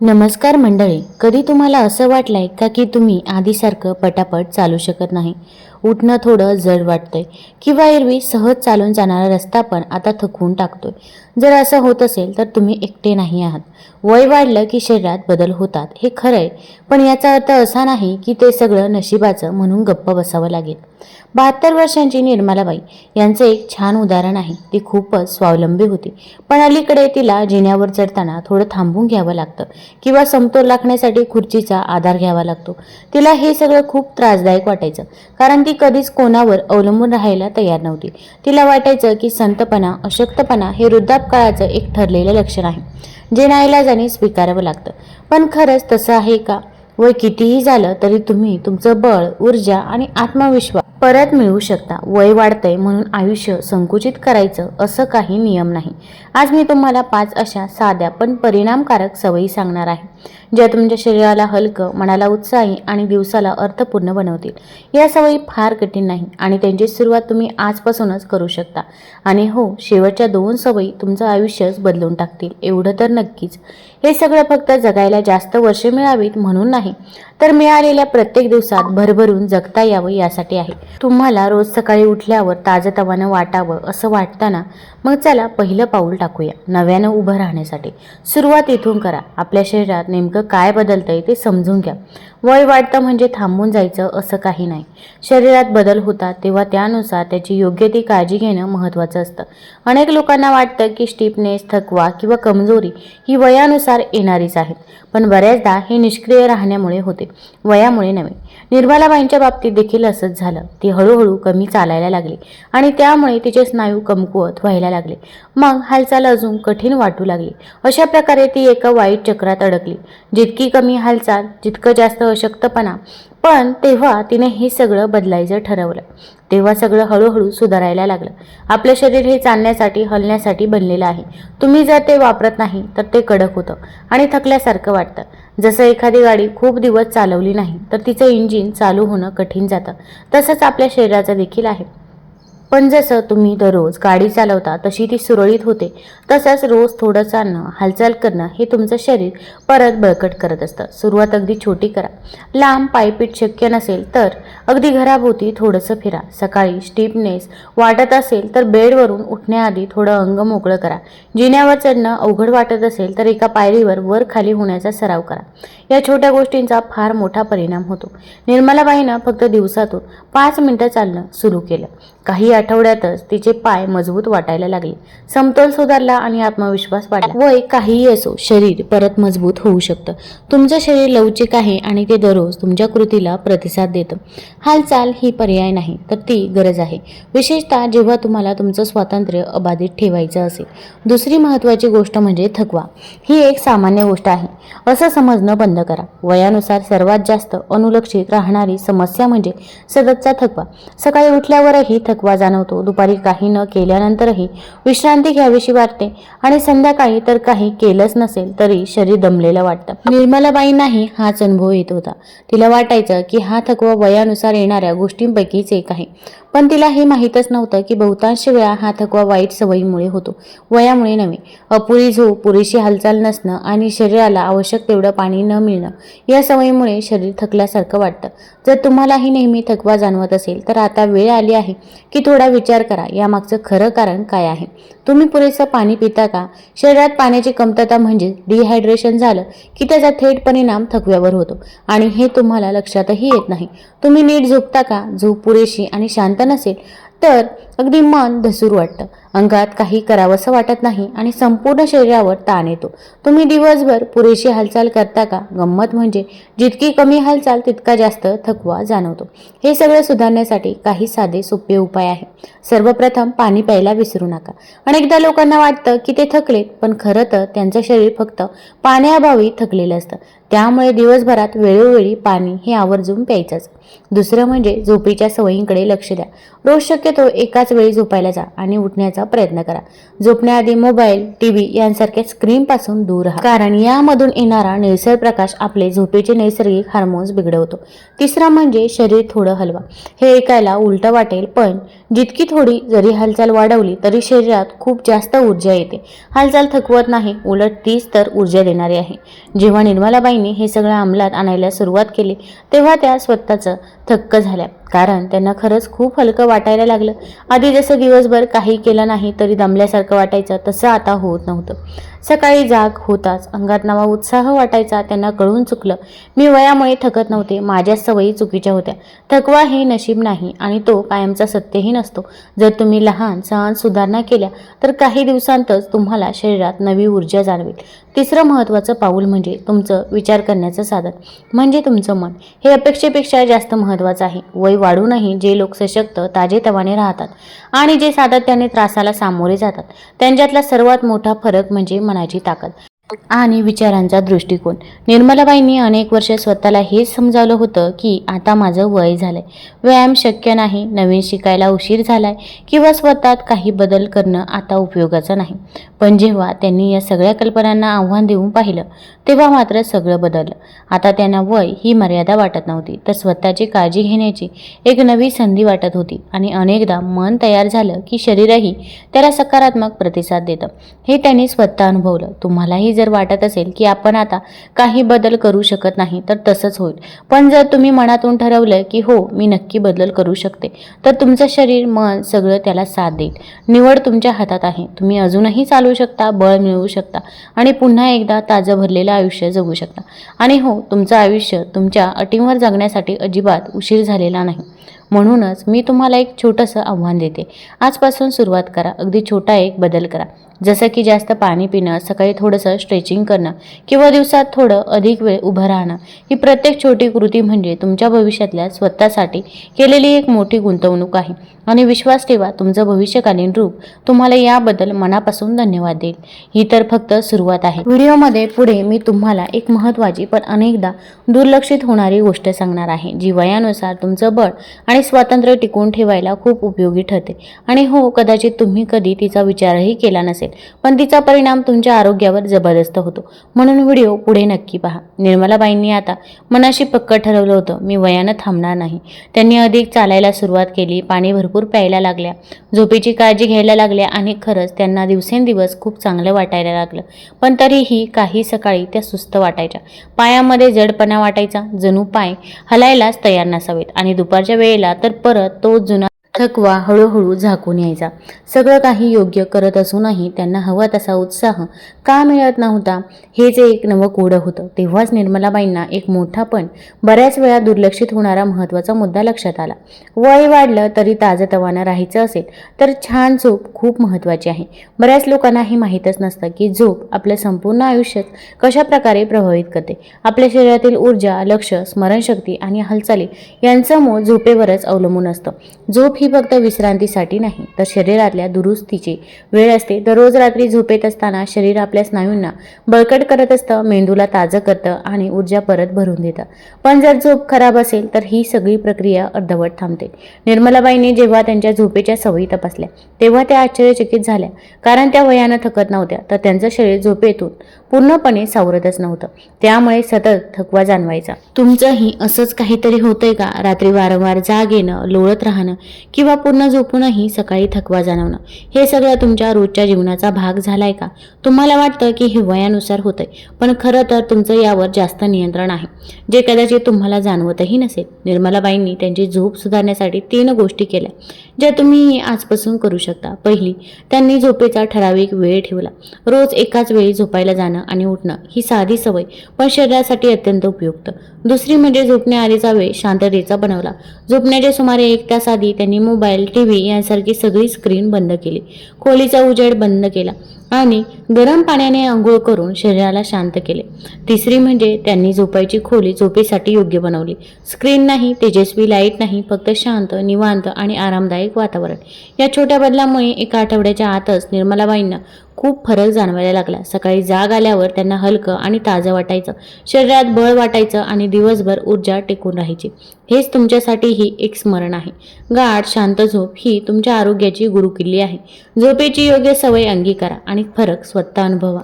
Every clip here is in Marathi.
नमस्कार मंडळी कधी तुम्हाला असं वाटलंय का की तुम्ही आधीसारखं पटापट चालू शकत नाही? उठणं थोडं जड वाटतंय किंवा एरवी सहज चालून जाणारा रस्ता पण आता थकवून टाकतोय. जर असं होत असेल तर तुम्ही एकटे नाही आहात. वय वाढलं की शरीरात बदल होतात हे खरं आहे पण याचा अर्थ असा नाही की ते सगळं नशिबाचं म्हणून गप्प बसावं लागेल. बहात्तर वर्षांची निर्मलाबाई यांचं एक छान उदाहरण आहे. ती खूपच स्वावलंबी होती. पण अलीकडे तिला जिन्यावर चढताना थोडं थांबून घ्यावं लागतं किंवा समतोल राखण्यासाठी खुर्चीचा आधार घ्यावा लागतो. तिला हे सगळं खूप त्रासदायक वाटायचं कारण ती कधीच कोणावर अवलंबून राहायला तयार नव्हती. तिला वाटायचं की संतपणा अशक्तपणा हे वृद्धापकाळाचं एक ठरलेलं लक्षण आहे. जे नाईलाजाने स्वीकारावं लागतं. पण खरंच तसं आहे का? वय कितीही झालं तरी तुम्ही तुमचं बळ ऊर्जा आणि आत्मविश्वास परत मिळवू शकता. वय वाढतंय म्हणून आयुष्य संकुचित करायचं असं काही नियम नाही. आज मी तुम्हाला पाच अशा साध्या पण परिणामकारक सवयी सांगणार आहे ज्या तुमच्या शरीराला हलकं मनाला उत्साही आणि दिवसाला अर्थपूर्ण बनवतील. या सवयी फार कठीण नाही आणि त्यांची सुरुवात तुम्ही आजपासूनच करू शकता. आणि हो शेवटच्या दोन सवयी तुमचं आयुष्यच बदलून टाकतील. एवढं तर नक्कीच. हे सगळं फक्त जगायला जास्त वर्षे मिळावीत म्हणून नाही तर मिळालेल्या प्रत्येक दिवसात भरभरून जगता यावं यासाठी आहे. तुम्हाला रोज सकाळी उठल्यावर ताजतवानं वाटावं असं वाटताना मग चला पहिलं पाऊल टाकूया नव्यानं उभं राहण्यासाठी. सुरुवात इथून करा. आपल्या शरीरात नेमकं काय बदलतंय ते समजून घ्या. वय वाढतं म्हणजे थांबून जायचं असं काही नाही. शरीरात बदल होतात तेव्हा त्यानुसार त्याची योग्य ती काळजी घेणं महत्त्वाचं असतं. अनेक लोकांना वाटतं की स्टिफनेस थकवा किंवा कमजोरी ही वयानुसार येणारीच आहेत. पण बऱ्याचदा हे निष्क्रिय राहण्यामुळे होते. वयामुळे नव्हे. निर्मलाबाईंच्या बाबतीत देखील असंच झालं. ती हळूहळू कमी चालायला लागली आणि त्यामुळे तिचे स्नायू कमकुवत व्हायला लागले. मग हालचाल अजून कठीण वाटू लागली. अशा प्रकारे ती एका वाईट चक्रात अडकली. जितकी कमी हालचाल जितकं जास्त अशक्तपणा पण तेव्हा तिने हे सगळं बदलायचं ठरवलं. तेव्हा सगळं हळूहळू सुधारायला लागलं. आपलं शरीर हे चालण्यासाठी हलण्यासाठी बनलेलं आहे. तुम्ही जर ते वापरत नाही तर ते कडक होतं आणि थकल्यासारखं वाटतं. जसं एखादी गाडी खूप दिवस चालवली नाही तर तिचं इंजिन चालू होणं कठीण जातं. तसंच आपल्या शरीराचं देखील आहे. पण जसं तुम्ही दररोज गाडी चालवता तशी ती सुरळीत होते. तसंच रोज थोडं चालणं हालचाल करणं हे तुमचं शरीर परत बळकट करत असतं. सुरुवात अगदी छोटी करा. लांब पायपीट शक्य नसेल तर अगदी घराभोवती थोडंसं फिरा. सकाळी स्टीपनेस वाटत असेल तर बेडवरून उठण्याआधी थोडं अंग मोकळं करा. जिन्यावर चढणं अवघड वाटत असेल तर एका पायरीवर वर खाली होण्याचा सराव करा. या छोट्या गोष्टींचा फार मोठा परिणाम होतो. निर्मलाबाईनं फक्त दिवसातून पाच मिनिटं चालणं सुरू केलं. काही आठवड्यातच तिचे पाय मजबूत वाटायला लागले. समतोल सुधारला आणि आत्मविश्वास वाढला. वय काहीही असो शरीर परत मजबूत होऊ शकतं. तुमचं शरीर लवचिक आहे आणि ते दररोज तुमच्या कृतीला प्रतिसाद देतं. हालचाल ही पर्याय नाही तर ती गरज आहे. विशेषतः जेव्हा तुम्हाला तुमचं स्वातंत्र्य अबाधित ठेवायचं असेल. दुसरी महत्त्वाची गोष्ट म्हणजे थकवा. ही एक सामान्य गोष्ट आहे. असं समजणं बंद करा. वयानुसार सर्वात जास्त अनुलक्षित राहणारी समस्या म्हणजे सततचा थकवा. सकाळी उठल्यावरही थकवा जाणवतो. दुपारी काही न केल्यानंतरही विश्रांती घ्यावीशी वाटते आणि संध्याकाळी तर काही केलंच नसेल तरी शरीर दमलेलं वाटतं. निर्मलाबाईंनाही हाच अनुभव येत होता. तिला वाटायचं की हा थकवा वयानुसार येणाऱ्या गोष्टींपैकीच एक आहे. पण तिला हे माहीतच नव्हतं की बहुतांश वेळा हा थकवा वाईट सवयीमुळे होतो. वयामुळे नव्हे. अपुरी झोप पुरेशी हालचाल नसणं आणि शरीराला आवश्यक तेवढं पाणी न मिळणं. या सवयीमुळे शरीर थकल्यासारखं वाटतं. जर तुम्हालाही नेहमी थकवा जाणवत असेल तर आता वेळ आली आहे की थोडा विचार करा. यामागचं खरं कारण काय आहे? तुम्ही पुरेसं पाणी पिता का? शरीरात पाण्याची कमतरता म्हणजे डिहायड्रेशन झालं की त्याचा थेट परिणाम थकव्यावर होतो. आणि हे तुम्हाला लक्षातही येत नाही. तुम्ही नीट झोपता का? झोप पुरेशी आणि शांत नसेल. तर अगदी मन धसूर वाटतं. अंगात काही करावंसं वाटत नाही आणि संपूर्ण शरीरावर ताण येतो. तुम्ही दिवसभर पुरेशी हालचाल करता का? गंमत म्हणजे जितकी कमी हालचाल तितका जास्त थकवा जाणवतो. हे सगळं सुधारण्यासाठी काही साधे सोपे उपाय आहे सर्वप्रथम पाणी प्यायला विसरू नका. अनेकदा लोकांना वाटतं की ते थकलेत पण खरं तर त्यांचं शरीर फक्त पाण्याअभावी थकलेलं असतं. त्यामुळे दिवसभरात वेळोवेळी पाणी हे आवर्जून प्यायचंच. दुसरं म्हणजे झोपेच्या सवयींकडे लक्ष द्या. रोज शक्यतो एकाच वेळी झोपायला जा आणि उठण्याचा प्रयत्न करा. झोपण्याआधी मोबाईल टी व्ही यांसारख्या स्क्रीनपासून दूर राहा. कारण यामधून येणारा निळसर प्रकाश आपले झोपेचे नैसर्गिक हार्मोन्स बिघडवतो. तिसरा म्हणजे शरीर थोडं हलवा. हे ऐकायला उलटं वाटेल पण जितकी थोडी जरी हालचाल वाढवली तरी शरीरात खूप जास्त ऊर्जा येते. हालचाल थकवत नाही उलट तीच तर ऊर्जा देणारी आहे. जेव्हा निर्मलाबाईंनी हे सगळं अंमलात आणायला सुरुवात केली. तेव्हा त्या स्वतःचं थक्क झाल्या. कारण त्यांना खरंच खूप हलकं वाटायला लागलं. आधी जसं दिवसभर काही केलं नाही तरी दमल्यासारखं वाटायचं तसं आता होत नव्हतं. सकाळी जाग होताच. अंगात नवा उत्साह वाटायचा त्यांना कळून चुकलं. मी वयामुळे थकत नव्हते. माझ्या सवयी चुकीच्या होत्या. थकवा हे नशीब नाही आणि तो कायमचा सत्यही नसतो. जर तुम्ही लहान सहान सुधारणा केल्या तर काही दिवसांतच तुम्हाला शरीरात नवी ऊर्जा जाणवेल. तिसरं महत्त्वाचं पाऊल म्हणजे तुमचं विचार करण्याचं साधन म्हणजे तुमचं मन. हे अपेक्षेपेक्षा जास्त महत्त्व महत्त्वाचं आहे. वय वाढूनही जे लोक सशक्त ताजेतवाने राहतात आणि जे सातत्याने त्रासाला सामोरे जातात त्यांच्यातला सर्वात मोठा फरक म्हणजे मनाची ताकद. आणि विचारांचा दृष्टिकोन. निर्मलाबाईंनी अनेक वर्ष स्वतःला हेच समजावलं होतं की आता माझं वय झालंय. व्यायाम शक्य नाही नवीन शिकायला उशीर झालाय किंवा स्वतःत काही बदल करणं आता उपयोगाचं नाही. पण जेव्हा त्यांनी या सगळ्या कल्पनांना आव्हान देऊन पाहिलं तेव्हा मात्र सगळं बदललं. आता त्यांना वय ही मर्यादा वाटत नव्हती तर स्वतःची काळजी घेण्याची एक नवी संधी वाटत होती आणि अनेकदा मन तयार झालं की शरीरही त्याला सकारात्मक प्रतिसाद देतं. हे त्यांनी स्वतः अनुभवलं. तुम्हालाही जर वाटत असेल की आपण आता काही बदल करू शकत नाही तर तसंच होईल. पण जर तुम्ही मनातून ठरवलं की हो मी नक्की बदल करू शकते तर तुमचं शरीर मन सगळं त्याला साथ देईल. निवड तुमच्या हातात आहे. तुम्ही अजूनही चालू शकता बळ मिळवू शकता आणि पुन्हा एकदा ताजं भरलेलं आयुष्य जगू शकता. आणि हो तुमचं आयुष्य तुमच्या अटींवर जगण्यासाठी अजिबात उशीर झालेला नाही. म्हणूनच मी तुम्हाला एक छोटंसं आव्हान देते. आजपासून सुरुवात करा. अगदी छोटा एक बदल करा. जसं की जास्त पाणी पिणं सकाळी थोडंसं स्ट्रेचिंग करणं किंवा दिवसात थोडं अधिक वेळ उभं राहणं ही प्रत्येक छोटी कृती म्हणजे तुमच्या भविष्यातल्या स्वतःसाठी केलेली एक मोठी गुंतवणूक आहे. आणि विश्वास ठेवा तुमचं भविष्यकालीन रूप तुम्हाला याबद्दल मनापासून धन्यवाद देईल. ही तर फक्त सुरुवात आहे. व्हिडिओमध्ये पुढे मी तुम्हाला एक महत्त्वाची पण अनेकदा दुर्लक्षित होणारी गोष्ट सांगणार आहे जी वयानुसार तुमचं बळ आणि स्वातंत्र्य टिकवून ठेवायला खूप उपयोगी ठरते. आणि हो कदाचित तुम्ही कधी तिचा विचारही केला नसेल. पण तिचा परिणाम तुमच्या आरोग्यावर जबरदस्त होतो. म्हणून व्हिडिओ पुढे नक्की पहा. निर्मलाबाईंनी आता मनाशी पक्क ठरवलं होतं मी वयानं थांबणार नाही. त्यांनी अधिक चालायला सुरुवात केली. पाणी भरपूर प्यायला लागल्या. झोपेची काळजी घ्यायला लागल्या आणि खरंच त्यांना दिवसेंदिवस खूप चांगलं वाटायला लागलं. पण तरीही काही सकाळी त्या सुस्त वाटायच्या. पायामध्ये जडपणा वाटायचा. जणू पाय हलायलाच तयार नसावेत आणि दुपारच्या वेळेला तर परत तो जुना थकवा हळूहळू झाकून यायचा. सगळं काही योग्य करत असूनही त्यांना हवा तसा उत्साह का मिळत नव्हता हेच एक नवं कोडं होतं. तेव्हाच निर्मलाबाईंना एक मोठा पण बऱ्याच वेळा दुर्लक्षित होणारा महत्त्वाचा मुद्दा लक्षात आला. वय वाढलं तरी ताजतवानं राहायचं असेल तर छान झोप खूप महत्त्वाची आहे. बऱ्याच लोकांना हे माहीतच नसतं की झोप आपलं संपूर्ण आयुष्यात कशा प्रकारे प्रभावित करते. आपल्या शरीरातील ऊर्जा लक्ष स्मरणशक्ती आणि हालचाली यांचं मोल झोपेवरच अवलंबून असतं. झोप ही फक्त विश्रांतीसाठी नाही तर शरीरातल्या दुरुस्तीची वेळ असते. दररोज रात्री झोपेत असताना शरीर आपल्या स्नायूंना बळकट करत असतं मेंदूला ताजं करतं आणि ऊर्जा परत भरून देतं. पण जर झोप खराब असेल तर ही सगळी प्रक्रिया अर्धवट थांबते. निर्मलाबाईंनी जेव्हा त्यांच्या झोपेच्या सवयी तपासल्या तेव्हा त्या आश्चर्यचकित झाल्या. कारण त्या वयानं थकत नव्हत्या तर त्यांचं शरीर झोपेतून पूर्णपणे सावरतच नव्हतं. त्यामुळे सतत थकवा जाणवायचा. तुमचंही असंच काहीतरी होतंय का? रात्री वारंवार जाग येणं लोळत राहणं किंवा पूर्ण झोपूनही सकाळी थकवा जाणवणं हे सगळं तुमच्या रोजच्या जीवनाचा भाग झालाय का? तुम्हाला वाटतं की हे वयानुसार होतंय पण खरं तर तुमचं यावर जास्त नियंत्रण आहे. जे कदाचित तुम्हाला जाणवतही नसेल. निर्मलाबाईंनी त्यांची झोप सुधारण्यासाठी तीन गोष्टी केल्या. ज्या तुम्ही आजपासून करू शकता. पहिली त्यांनी झोपेचा ठराविक वेळ ठेवला. रोज एकाच वेळी झोपायला जाणं आणि उठणं ही साधी सवय पण शरीरासाठी अत्यंत उपयुक्त. दुसरी म्हणजे झोपण्याआधीचा वेळ शांततेचा बनवला. झोपण्याच्या सुमारे एक तास आधी त्यांनी मोबाईल टी व्ही यांसारखी सगळी स्क्रीन बंद केली. खोलीचा उजेड बंद केला. आणि गरम पाण्याने आंघोळ करून शरीराला शांत केले. तिसरी म्हणजे त्यांनी झोपायची खोली झोपेसाठी योग्य बनवली. स्क्रीन नाही तेजस्वी लाइट नाही फक्त शांत निवांत आणि आरामदायक वातावरण. या छोट्या बदलामुळे एका आठवड्याच्या आतच निर्मलाबाईंना खूप फरक जाणवायला लागला. सकाळी जाग आल्यावर त्यांना हलकं आणि ताजं वाटायचं. शरीरात बळ वाटायचं आणि दिवसभर ऊर्जा टिकून राहायची. हेच तुमच्यासाठी ही एक स्मरण आहे. गाठ शांत झोप ही तुमच्या आरोग्याची गुरुकिल्ली आहे. झोपेची योग्य सवय अंगीकारा आणि फरक स्वतः अनुभवा.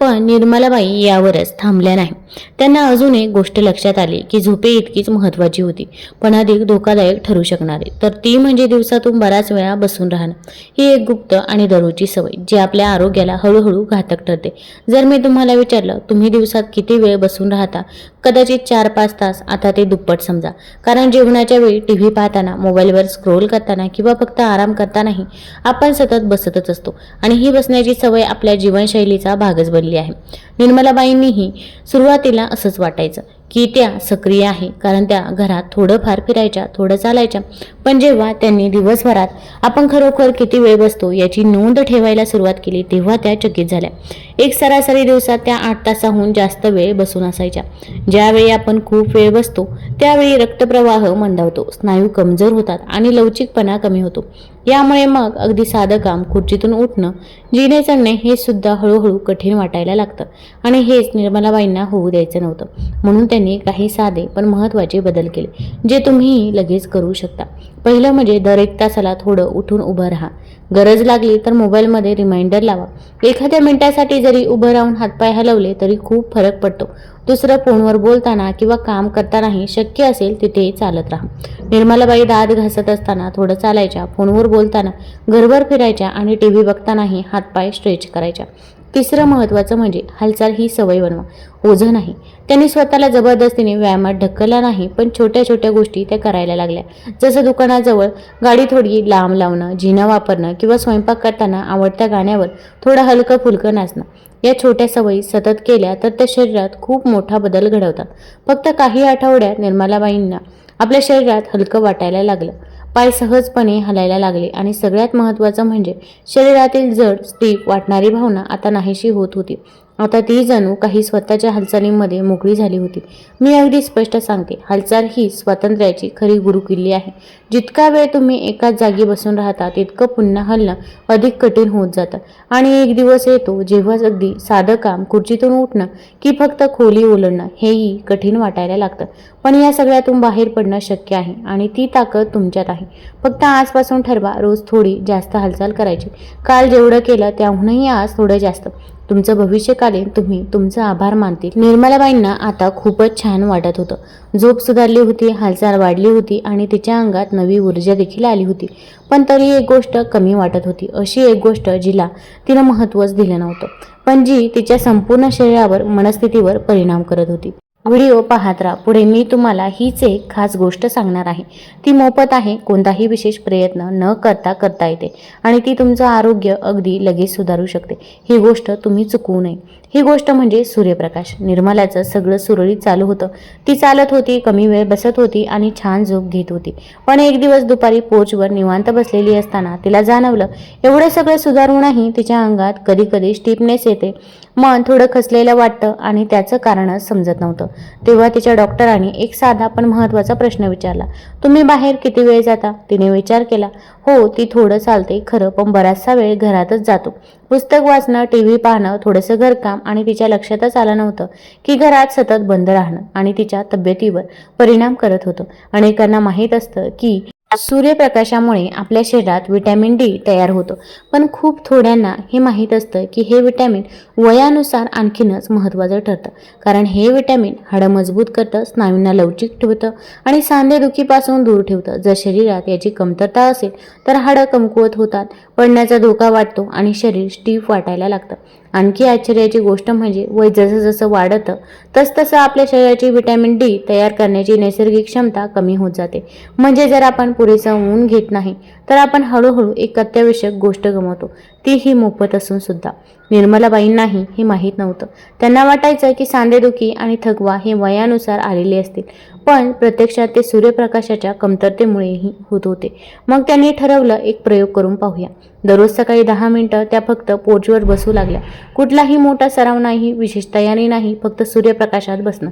पण निर्मलाबाई यावरच थांबल्या नाही. त्यांना अजून एक गोष्ट लक्षात आली की झोपे इतकीच महत्त्वाची होती. पण अधिक धोकादायक ठरू शकणारी. तर ती म्हणजे दिवसातून बराच वेळा बसून राहणं. ही एक गुप्त आणि दररोजची सवय जी आपल्या आरोग्याला हळूहळू घातक ठरते. जर मी तुम्हाला विचारलं तुम्ही दिवसात किती वेळ बसून राहता? कदाचित चार पाच तास. आता ते दुप्पट समजा. कारण जेवणाच्या वेळी टी व्ही पाहताना मोबाईलवर स्क्रोल करताना किंवा फक्त आराम करतानाही आपण सतत बसतच असतो. आणि ही बसण्याची सवय आपल्या जीवनशैलीचा भाग भागच बनली आहे. निर्मलाबाईंनीही सुरुवातीला असंच वाटायचं की त्या सक्रिय आहे. कारण त्या घरात थोडंफार फिरायच्या थोडं चालायच्या. पण जेव्हा त्यांनी दिवसभरात आपण खरोखर किती वेळ बसतो याची नोंद ठेवायला सुरुवात केली तेव्हा त्या चकित झाल्या. एक सरासरी दिवसात त्या आठ तासाहून जास्त वेळ बसून असायच्या. ज्यावेळी आपण खूप वेळ बसतो त्यावेळी रक्तप्रवाह मंदावतो स्नायू कमजोर होतात आणि लवचिकपणा कमी होतो. यामुळे मग अगदी साधं काम खुर्चीतून उठणं जिने चढणे हे सुद्धा हळूहळू कठीण वाटायला लागतं. आणि हेच निर्मलाबाईंना होऊ द्यायचं नव्हतं. म्हणून त्यांनी काही साधे पण महत्त्वाचे बदल केले जे तुम्ही लगेच करू शकता. पहिलं म्हणजे दर एक तासाला थोडं उठून उभं राहा. गरज लागली तर मोबाईलमध्ये रिमाइंडर लावा. एखाद्या मिनिटासाठी जरी उभं राहून हातपाय हलवले तरी खूप फरक पडतो. दुसरं फोनवर बोलताना किंवा काम करतानाही शक्य असेल तिथे चालत राहा. निर्मलाबाई दात घासत असताना थोडं चालायच्या फोनवर बोलताना घरभर फिरायच्या आणि टी व्ही बघतानाही हातपाय स्ट्रेच करायच्या. तिसरं महत्त्वाचं म्हणजे हालचाल ही सवय बनवा. ओझं नाही. त्यांनी स्वतःला जबरदस्तीने व्यायामात ढकलला नाही पण छोट्या छोट्या गोष्टी त्या करायला लागल्या. जसं दुकानाजवळ गाडी थोडी लांब लावणं जिनं वापरणं किंवा स्वयंपाक करताना आवडत्या गाण्यावर थोडं हलकं फुलकं नाचणं. या छोट्या सवयी सतत केल्या तर त्या शरीरात खूप मोठा बदल घडवतात. फक्त काही आठवड्यात निर्मलाबाईंना आपल्या शरीरात हलकं वाटायला लागलं. पाय सहजपणे हलायला लागले आणि सगळ्यात महत्त्वाचं म्हणजे शरीरातील जड स्टीप वाटणारी भावना आता नाहीशी होत होती. आता ती जणू काही स्वतःच्या हालचालींमध्ये मोकळी झाली होती. मी अगदी स्पष्ट सांगते हालचाल ही स्वातंत्र्याची खरी गुरुकिल्ली आहे. जितका वेळ तुम्ही एकाच जागी बसून राहता तितकं पुन्हा हलणं अधिक कठीण होत जातं. आणि एक दिवस येतो जेव्हा अगदी साधं काम खुर्चीतून उठणं की फक्त खोली ओलडणं हेही कठीण वाटायला लागतं. पण या सगळ्यातून बाहेर पडणं शक्य आहे आणि ती ताकद तुमच्यात आहे. फक्त आजपासून ठरवा रोज थोडी जास्त हालचाल करायची. काल जेवढं केलं त्याहूनही आज थोडं जास्त. तुमचं भविष्यकालीन तुम्ही तुमचा आभार मानतील निर्मलाबाईंना आता खूपच छान वाटत होतं. झोप सुधारली होती हालचाल वाढली होती आणि तिच्या अंगात नवी ऊर्जा देखील आली होती. पण तरी एक गोष्ट कमी वाटत होती. अशी एक गोष्ट जिला तिनं महत्त्वच दिलं नव्हतं. पण जी तिच्या संपूर्ण शरीरावर मनस्थितीवर परिणाम करत होती. व्हिडिओ पाहत राहा. पुढे मी तुम्हाला हीच एक खास गोष्ट सांगणार आहे. ती मोफत आहे कोणताही विशेष प्रयत्न न करता करता येते आणि ती तुमचं आरोग्य अगदी लगेच सुधारू शकते. ही गोष्ट तुम्ही चुकवू नये. ही गोष्ट म्हणजे सूर्यप्रकाश. निर्मलाचं सगळं सुरळीत चालू होतं. ती चालत होती कमी वेळ बसत होती आणि छान झोप घेत होती. पण एक दिवस दुपारी पोचवर निवांत बसलेली असताना तिला जाणवलं एवढं सगळं सुधारूनही तिच्या अंगात कधी कधी स्टिफनेस येते. मन थोडं खचलेलं वाटतं आणि त्याचं कारण समजत नव्हतं. तेव्हा तिच्या डॉक्टरांनी एक साधा पण महत्त्वाचा प्रश्न विचारला. तुम्ही बाहेर किती वेळ जाता? तिने विचार केला. हो ती थोडं चालते खरं पण बराचसा वेळ घरातच जातो. पुस्तक वाचणं टी व्ही पाहणं थोडंसं घरकाम आणि तिच्या लक्षातच आलं नव्हतं की घरात सतत बंद राहणं आणि तिच्या तब्येतीवर परिणाम करत होतं. अनेकांना माहीत असतं की सूर्यप्रकाशामुळे आपल्या शरीरात विटॅमिन डी तयार होतं. पण खूप थोड्यांना हे माहीत असतं की हे विटॅमिन वयानुसार आणखीनच महत्त्वाचं ठरतं. कारण हे विटॅमिन हाडं मजबूत करतं स्नायूंना लवचिक ठेवतं आणि सांधेदुखीपासून दूर ठेवतं. जर शरीरात याची कमतरता असेल तर हाडं कमकुवत होतात पडण्याचा धोका वाटतो आणि शरीर स्टीफ वाटायला लागतं. आणखी आश्चर्याची गोष्ट म्हणजे वय जसं जसं वाढतं तसतसं आपल्या शरीराची व्हिटॅमिन डी तयार करण्याची नैसर्गिक क्षमता कमी होत जाते. म्हणजे जर आपण पुरेसं ऊन घेत नाही तर आपण हळूहळू एक अत्यावश्यक गोष्ट गमावतो. ती ही मोफत असून सुद्धा. निर्मलाबाईंनाही हे माहीत नव्हतं. त्यांना वाटायचं की सांधेदुखी आणि थकवा हे वयानुसार आलेले असतील. पण प्रत्यक्षात ते सूर्यप्रकाशाच्या कमतरतेमुळेही होत होते. मग त्यांनी ठरवलं एक प्रयोग करून पाहूया. दररोज सकाळी दहा मिनटं त्या फक्त पोर्चवर बसू लागल्या. कुठलाही मोठा सराव नाही विशेष तयारी नाही फक्त सूर्यप्रकाशात बसणं.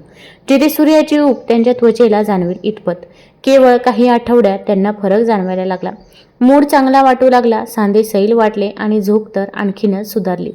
जिथे सूर्याची ऊब त्यांच्या त्वचेला जाणवेल इतपत. केवळ काही आठवड्यात त्यांना फरक जाणवायला लागला. मूड चांगला वाटू लागला सांधे सैल वाटले आणि झोप तर आणखीनच सुधारली.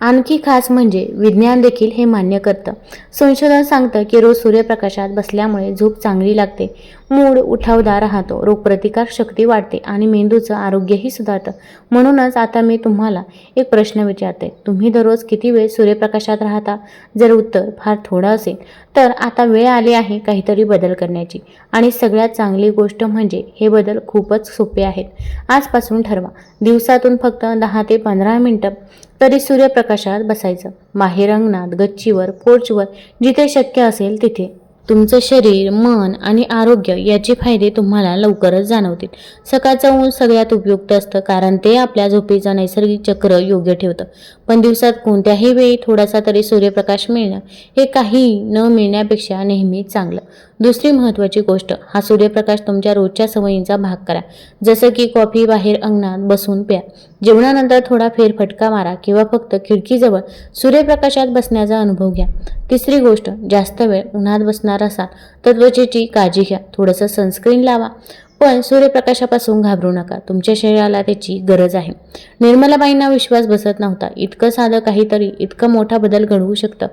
आणखी खास म्हणजे विज्ञान देखील हे मान्य करतं. संशोधन सांगतं की रोज सूर्यप्रकाशात बसल्यामुळे झोप चांगली लागते. मूड उठावदार राहतो. रोगप्रतिकार शक्ती वाढते आणि मेंदूचं आरोग्यही सुधारतं. म्हणूनच आता मी तुम्हाला एक प्रश्न विचारते. तुम्ही दररोज किती वेळ सूर्यप्रकाशात राहता? जर उत्तर फार थोडं असेल तर आता वेळ आली आहे काहीतरी बदल करण्याची. आणि सगळ्यात चांगली गोष्ट म्हणजे हे बदल खूपच सोपे आहेत. आजपासून ठरवा. दिवसातून फक्त दहा ते पंधरा मिनटं तरी सूर्यप्रकाशात बसायचं. बाहेर अंगणात गच्चीवर पोर्चवर जिथे शक्य असेल तिथे. तुमचं शरीर मन आणि आरोग्य याचे फायदे तुम्हाला लवकरच जाणवतील. सकाळचं ऊन सगळ्यात उपयुक्त असतं कारण ते आपल्या झोपेचं नैसर्गिक चक्र योग्य ठेवतं. पण दिवसात कोणत्याही वेळी थोडासा तरी सूर्यप्रकाश मिळणं हे काही न मिळण्यापेक्षा नेहमी चांगलं. दुसरी महत्त्वाची गोष्ट हा सूर्यप्रकाश तुमच्या रोजच्या सवयींचा भाग करा. जसं की कॉफी बाहेर अंगणात बसून प्या. जेवणानंतर थोडा फेरफटका मारा किंवा फक्त खिडकीजवळ सूर्यप्रकाशात बसण्याचा अनुभव घ्या. तिसरी गोष्ट जास्त वेळ उन्हात बसणार असाल तर त्वचेची काळजी घ्या. थोडंसं सनस्क्रीन लावा. पण सूर्यप्रकाशापासून घाबरू नका. तुमच्या शरीराला त्याची गरज आहे. निर्मलाबाईंना विश्वास बसत नव्हता. इतकं साधं काहीतरी इतकं मोठा बदल घडवू शकतं.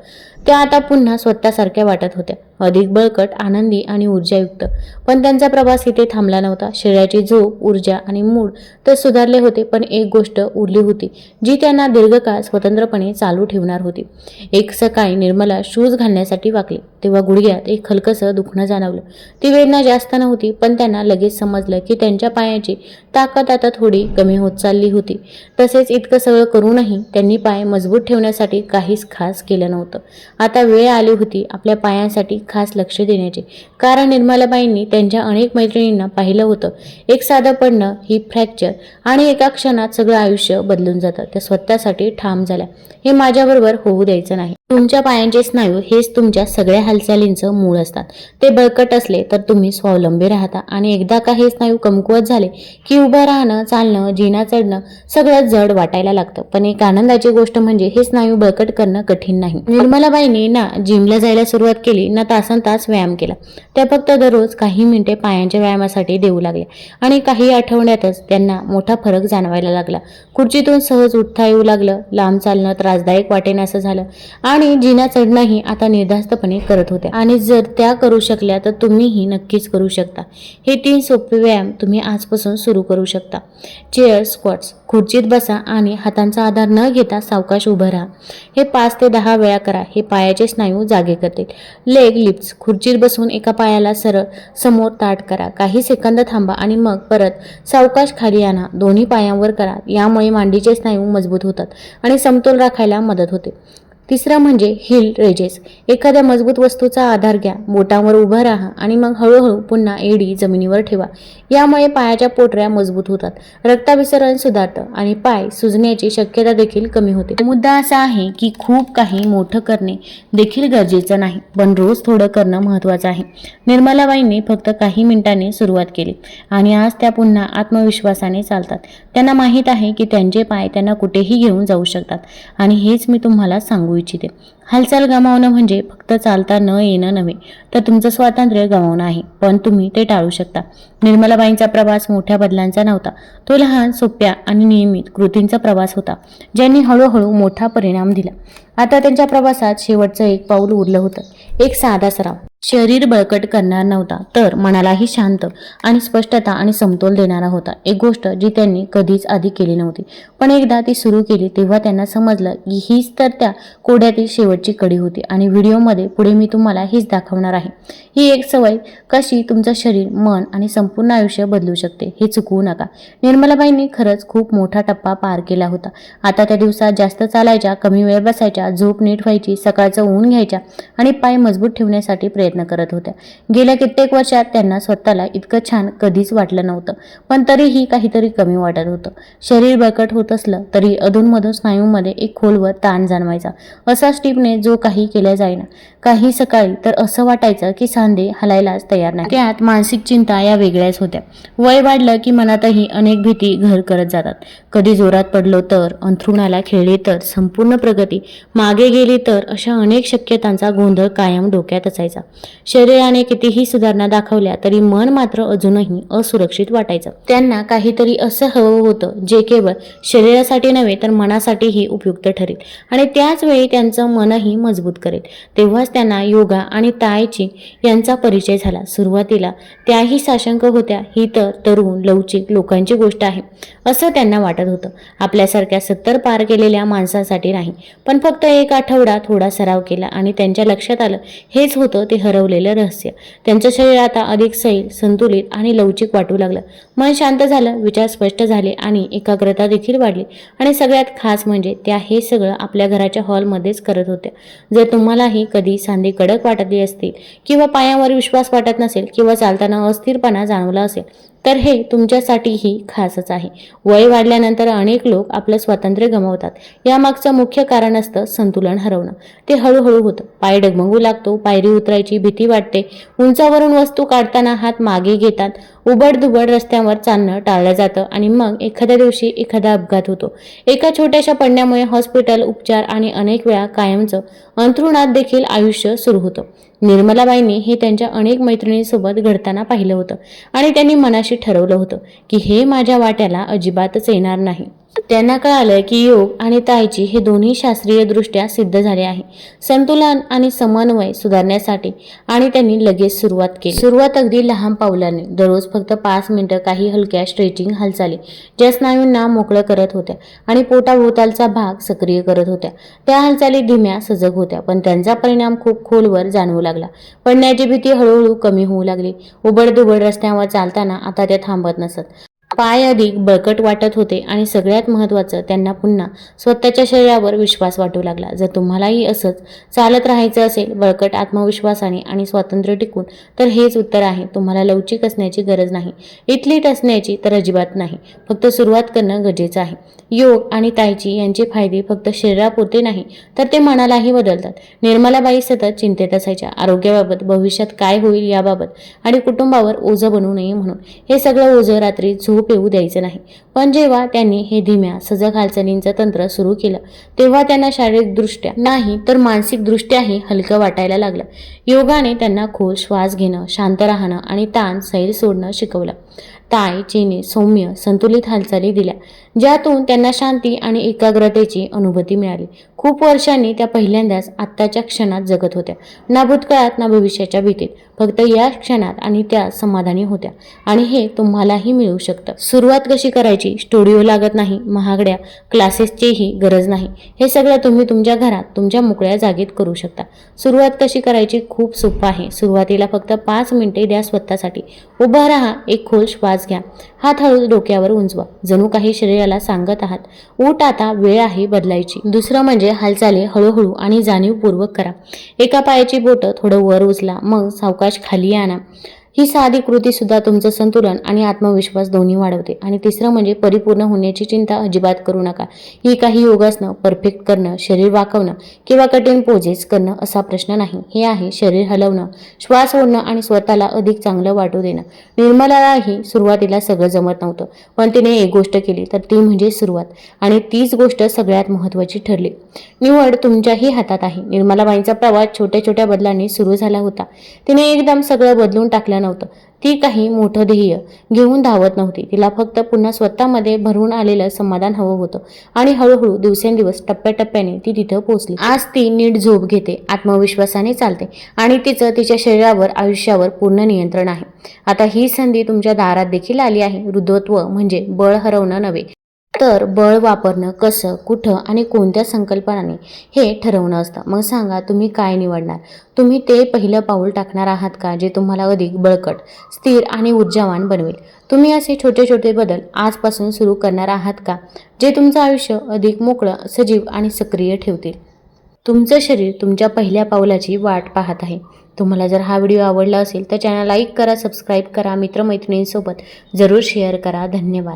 त्या आता पुन्हा स्वतःसारख्या वाटत होत्या. अधिक बळकट आनंदी आणि ऊर्जायुक्त. पण त्यांचा प्रवास इथे थांबला नव्हता. शरीराची झोप ऊर्जा आणि मूड तर सुधारले होते पण एक गोष्ट उरली होती जी त्यांना दीर्घकाळ स्वतंत्रपणे चालू ठेवणार होती. एक सकाळी निर्मला शूज घालण्यासाठी वाकली. तेव्हा गुडघ्यात एक हलकसं दुखणं जाणवलं. ती वेदना जास्त नव्हती पण त्यांना लगेच समजलं की त्यांच्या पायाची ताकद आता थोडी कमी होत चालली होती. तसेच इतकं सगळं करूनही त्यांनी पाय मजबूत ठेवण्यासाठी काहीच खास केलं नव्हतं. आता वेळ आली होती आपल्या पायांसाठी खास लक्ष देण्याचे. कारण निर्मलाबाईंनी त्यांच्या अनेक मैत्रिणींना पाहिलं होतं. एक साधं पडणं ही फ्रॅक्चर आणि एका क्षणात सगळं आयुष्य बदलून जातं. त्या स्वतःसाठी ठाम झाल्या. हे माझ्याबरोबर होऊ द्यायचं नाही. तुमच्या पायांचे स्नायू हेच तुमच्या सगळ्या हालचालींचं मूळ असतात. ते बळकट असले तर तुम्ही स्वावलंबी राहता आणि एकदा सारखा हे स्नायू कमकुवत झाले की उभं राहणं चालणं जिना चढणं सगळं जड वाटायला लागतं. पण एक आनंदाची गोष्ट म्हणजे हे स्नायू बळकट करणं कठीण नाही. निर्मलाबाईंनी ना जिमला जायला सुरुवात केली ना तासन तास व्यायाम केला. त्या फक्त दररोज काही मिनिटे पायांच्या व्यायामासाठी देऊ लागल्या. आणि काही आठवड्यातच त्यांना मोठा फरक जाणवायला लागला. खुर्चीतून सहज उठता येऊ लागलं लांब चालणं त्रासदायक वाटेन असं झालं. आणि जिना चढणंही आता निर्धास्तपणे करत होत्या. आणि जर त्या करू शकल्या तर तुम्हीही नक्कीच करू शकता. हे तीन सोपे व्यायाम तुम्ही आजपासून सुरू करू शकता. चेअर स्क्वॉट्स खुर्चीत बसा आणि हातांचा आधार न घेता सावकाश उभं राहा. हे पाच ते दहा वेळा करा. हे पायाचे स्नायू जागे करतील. लेग लिफ्ट्स खुर्चीत बसून एका पायाला सरळ समोर ताट करा. काही सेकंद थांबा आणि मग परत सावकाश खाली आणा. दोन्ही पायांवर करा. यामुळे मांडीचे स्नायू मजबूत होतात आणि समतोल राखायला मदत होते. तिसरं म्हणजे हिल रेजेस. एखाद्या मजबूत वस्तूचा आधार घ्या बोटांवर उभा राहा आणि मग हळूहळू पुन्हा एडी जमिनीवर ठेवा. यामुळे पायाच्या पोटऱ्या मजबूत होतात. रक्ताभिसरण सुधारतं आणि पाय सुजण्याची शक्यता देखील कमी होते. मुद्दा असा आहे की खूप काही मोठं करणे देखील गरजेचं नाही पण रोज थोडं करणं महत्त्वाचं आहे. निर्मलाबाईंनी फक्त काही मिनिटांनी सुरुवात केली आणि आज त्या पुन्हा आत्मविश्वासाने चालतात. त्यांना माहीत आहे की त्यांचे पाय त्यांना कुठेही घेऊन जाऊ शकतात आणि हेच मी तुम्हाला सांगू রুচিতে हालचाल गमावणं म्हणजे फक्त चालता न येणं नव्हे तर तुमचं स्वातंत्र्य गमावणं आहे. पण तुम्ही ते टाळू शकता. निर्मलाबाईंचा प्रवास मोठ्या बदलांचा नव्हता. तो लहान सोप्या आणि नियमित कृतींचा प्रवास होता ज्यांनी हळूहळू मोठा परिणाम दिला. आता त्यांच्या प्रवासात शेवटचं एक पाऊल उरलं होतं. एक साधा सराव. शरीर बळकट करणार नव्हता तर मनालाही शांत आणि स्पष्टता आणि समतोल देणारा होता. एक गोष्ट जी त्यांनी कधीच आधी केली नव्हती. पण एकदा ती सुरू केली तेव्हा त्यांना समजलं की हीच तर त्या कोड्यातील शेवट शेवटची कडी होती आणि व्हिडिओमध्ये पुढे मी तुम्हाला हीच दाखवणार आहे. ही एक सवय कशी तुमचं शरीर मन आणि संपूर्ण आयुष्य बदलू शकते हे चुकवू नका. निर्मलाबाईंनी खरंच खूप मोठा टप्पा पार केला होता. आता त्या दिवसात जास्त चालायच्या कमी वेळ बसायच्या झोप नीट व्हायची सकाळचं ऊन घ्यायच्या आणि पाय मजबूत ठेवण्यासाठी प्रयत्न करत होत्या. गेल्या कित्येक वर्षात त्यांना स्वतःला इतकं छान कधीच वाटलं नव्हतं पण तरीही काहीतरी कमी वाटत होतं. शरीर बळकट होत असलं तरी अधूनमधून स्नायूमध्ये एक खोलवर ताण जाणवायचा. असा स्टीप स्टीपने जो काही केल्या जाईना काही सकाळी तर असं वाटायचं की सांधे हलायलाच तयार नाही. त्यात मानसिक चिंता या वेगळ्याच होत्या. वय वाढलं की मनातही अनेक भीती घर करत जातात. कधी जोरात पडलो तर अंथरुणाला खेळले तर संपूर्ण प्रगती मागे गेली तर अशा अनेक शक्यतांचा गोंधळ कायम डोक्यात असायचा. शरीराने कितीही सुधारणा दाखवल्या तरी मन मात्र अजूनही असुरक्षित वाटायचं. त्यांना काहीतरी असं हवं होतं जे केवळ शरीरासाठी नव्हे तर मनासाठीही उपयुक्त ठरेल. आणि त्याच वेळी त्यांचं मनही मजबूत करेल. तेव्हाच त्यांना योगा आणि तायची यांचा परिचय झाला. सुरुवातीला त्याही साशंक होत्या. ही तर तरुण लवचिक लोकांची गोष्ट आहे असं त्यांना वाटत होतं. आपल्यासारख्या सत्तर पार केलेल्या माणसासाठी नाही पण फक्त एक आठवडा थोडा सराव केला आणि त्यांच्या लक्षात आलं हेच होतं ते हरवलेलं रहस्य. त्यांचं शरीर आता अधिक सैल संतुलित आणि लवचिक वाटू लागलं. मन शांत झालं विचार स्पष्ट झाले आणि एकाग्रता देखील वाढली. आणि सगळ्यात खास म्हणजे त्या हे सगळं आपल्या घराच्या हॉलमध्येच करत होत्या. जर तुम्हालाही कधी सांधे कडक वाटली असतील किंवा पायावर विश्वास वाटत नसेल किंवा चालताना अस्थिरपणा जाणवला असेल तर हे तुमच्यासाठीही खासच आहे. वय वाढल्यानंतर अनेक लोक आपलं स्वातंत्र्य गमावतात. यामागचं मुख्य कारण असतं संतुलन हरवणं. ते हळूहळू होतं. पाय डगमगू लागतो पायरी उतरायची भीती वाटते. उंचावरून वस्तू काढताना हात मागे घेतात. उबड रस्त्यावर चालणं टाळलं जातं आणि मग एखाद्या दिवशी एखादा अपघात होतो. एका छोट्याशा पडण्यामुळे हॉस्पिटल उपचार आणि अनेक वेळा कायमचं अंथरुणात देखील आयुष्य सुरू होतं. निर्मलाबाईंनी हे त्यांच्या अनेक मैत्रिणींसोबत घडताना पाहिलं होतं आणि त्यांनी मनाशी ठरवलं होतं की हे माझ्या वाट्याला अजिबातच येणार नाही. त्यांना कळालं की योग आणि ताईची हे दोन्ही शास्त्रीयदृष्ट्या सिद्ध झाले आहे. संतुलन आणि समन्वय सुधारण्यासाठी आणि त्यांनी लगेच सुरुवात केली. सुरुवात अगदी लहान पावलाने दररोज फक्त पाच मिनिटं काही हलक्या स्ट्रेचिंग हालचाली ज्या स्नायूंना मोकळं करत होत्या आणि पोटाभोवतालचा भाग सक्रिय करत होत्या. त्या हालचाली धीम्या सजग होत्या पण त्यांचा परिणाम खूप खोलवर जाणवू लागला. पडण्याची भीती हळूहळू कमी होऊ लागली. उबडदुबड रस्त्यावर चालताना आता त्या थांबत नसत. पाय अधिक बळकट वाटत होते आणि सगळ्यात महत्त्वाचं त्यांना पुन्हा स्वतःच्या शरीरावर विश्वास वाटू लागला. जर तुम्हालाही असंच चालत राहायचं असेल बळकट आत्मविश्वासाने आणि स्वातंत्र्य टिकून तर हेच उत्तर आहे. तुम्हाला लवचिक असण्याची गरज नाही. इथलीट असण्याची तर अजिबात नाही. फक्त सुरुवात करणं गरजेचं आहे. योग आणि ताईची यांचे फायदे फक्त शरीरापुरते नाही तर ते मनालाही बदलतात. निर्मलाबाई सतत चिंतेत असायच्या. आरोग्याबाबत भविष्यात काय होईल याबाबत आणि कुटुंबावर ओझं बनू नये म्हणून. हे सगळं ओझं रात्री झोप येऊ द्यायचं नाही. पण जेव्हा त्यांनी हे धीम्या सजग हालचालींचं तंत्र सुरू केलं तेव्हा त्यांना शारीरिकदृष्ट्या नाही तर मानसिकदृष्ट्याही हलकं वाटायला लागलं. योगाने त्यांना खोल श्वास घेणं शांत राहणं आणि ताण सैल सोडणं शिकवलं. ताय चिनी सौम्य संतुलित हालचाली दिल्या ज्यातून त्यांना शांती आणि एकाग्रतेची अनुभूती मिळाली. खूप वर्षांनी त्या पहिल्यांदाच आत्ताच्या क्षणात जगत होत्या. ना भूतकाळात ना भविष्याच्या भीतीत. फक्त या क्षणात आणि त्या समाधानी होत्या. आणि हे तुम्हालाही मिळू शकतं. सुरुवात कशी करायची? स्टुडिओ लागत नाही महागड्या क्लासेसचीही गरज नाही. हे सगळं तुम्ही तुमच्या घरात तुमच्या मोकळ्या जागेत करू शकता. सुरुवात कशी करायची? खूप सोपं आहे. सुरुवातीला फक्त पाच मिनिटे द्या स्वतःसाठी. उभा राहा एक खोल श्वास घ्या. हात हळू डोक्यावर उंचवा. जणू काही शरीराला सांगत आहात. ऊट आता वेळ आहे बदलायची. दुसरं म्हणजे हालचाली हळूहळू आणि जाणीवपूर्वक करा. एका पायाची बोटं थोडं वर उचला. मग सावकाश खाली आणा. ही साधी कृती सुद्धा तुमचं संतुलन आणि आत्मविश्वास दोन्ही वाढवते. आणि तिसरं म्हणजे परिपूर्ण होण्याची चिंता अजिबात करू नका. ही काही योगासनं परफेक्ट करणं शरीर वाकवणं किंवा कठीण पोजेस करणं असा प्रश्न नाही. हे आहे शरीर हलवणं श्वास ओढणं आणि स्वतःला अधिक चांगलं वाटू देणं. निर्मलालाही सुरुवातीला सगळं जमत नव्हतं. पण तिने एक गोष्ट केली तर ती म्हणजे सुरुवात. आणि तीच गोष्ट सगळ्यात महत्त्वाची ठरली. निवड तुमच्याही हातात आहे. निर्मलाबाईंचा प्रवास छोट्या छोट्या बदलांनी सुरू झाला होता. तिने एकदम सगळं बदलून टाकल्यानं नव्हतं. ती काही मोठं ध्येय घेऊन धावत नव्हती. तिला फक्त पुन्हा स्वतःमध्ये भरून आलेलं समाधान हवं होतं. आणि हळूहळू दिवसेंदिवस टप्प्याटप्प्याने ती तिथं पोहोचली. आज ती नीट झोप घेते आत्मविश्वासाने चालते आणि तिचं तिच्या शरीरावर आयुष्यावर पूर्ण नियंत्रण आहे. आता ही संधी तुमच्या दारात देखील आली आहे. वृद्धत्व म्हणजे बळ हरवणं नव्हे. तर बळ वापरणं कसं कुठं आणि कोणत्या संकल्पनाने हे ठरवणं असतं. मग सांगा तुम्ही काय निवडणार? तुम्ही ते पहिलं पाऊल टाकणार आहात का जे तुम्हाला अधिक बळकट स्थिर आणि ऊर्जावान बनवेल? तुम्ही असे छोटे छोटे बदल आजपासून सुरू करणार आहात का जे तुमचं आयुष्य अधिक मोकळं सजीव आणि सक्रिय ठेवतील? तुमचं शरीर तुमच्या पहिल्या पावलाची वाट पाहत आहे. तुम्हाला जर हा व्हिडिओ आवडला असेल तर चॅनल लाईक करा सबस्क्राईब करा मित्रमैत्रिणींसोबत जरूर शेअर करा. धन्यवाद.